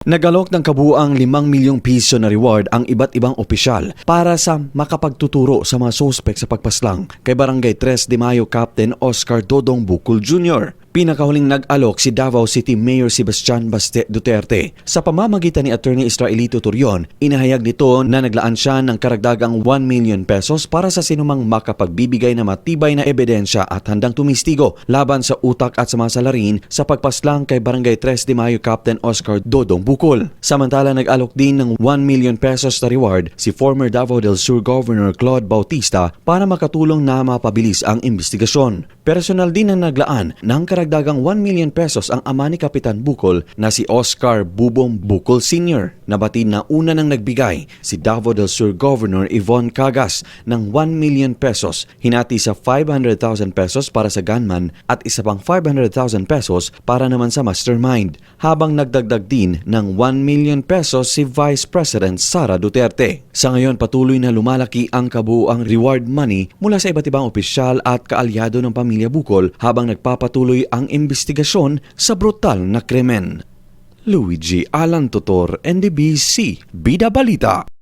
Nagalok ng kabuang 5 milyong piso na reward ang iba't ibang opisyal para sa makapagtuturo sa mga sospek sa pagpaslang kay Barangay 3 de Mayo Captain Oscar Dodong Bukol Jr. Pinakahuling nag-alok si Davao City Mayor Sebastian Baste Duterte. Sa pamamagitan ni Attorney Israelito Turion, inahayag nito na naglaan siya ng karagdagang 1 million pesos para sa sinumang makapagbibigay na matibay na ebidensya at handang tumistigo laban sa utak at sa mga salarin sa pagpaslang kay Barangay 3 de Mayo Captain Oscar Dodong Bukol. Samantala nag-alok din ng 1 million pesos na reward si former Davao del Sur Governor Claude Bautista para makatulong na mapabilis ang investigasyon. Personal din ang naglaan ng karagdagang 1 million pesos ang ama ni Kapitan Bukol na si Oscar Bubong Bukol Sr. Nabatid na una nang nagbigay si Davao del Sur Governor Yvonne Cagas ng 1 million pesos hinati sa 500,000 pesos para sa gunman at isa pang 500,000 pesos para naman sa mastermind habang nagdagdag din ng 1 million pesos si Vice President Sara Duterte. Sa ngayon patuloy na lumalaki ang kabuuang reward money mula sa iba't ibang opisyal at kaalyado ng pamilya Bukol habang nagpapatuloy ang investigasyon sa brutal na krimen. Luigi Alan Tutor, NDBC, Bida Balita.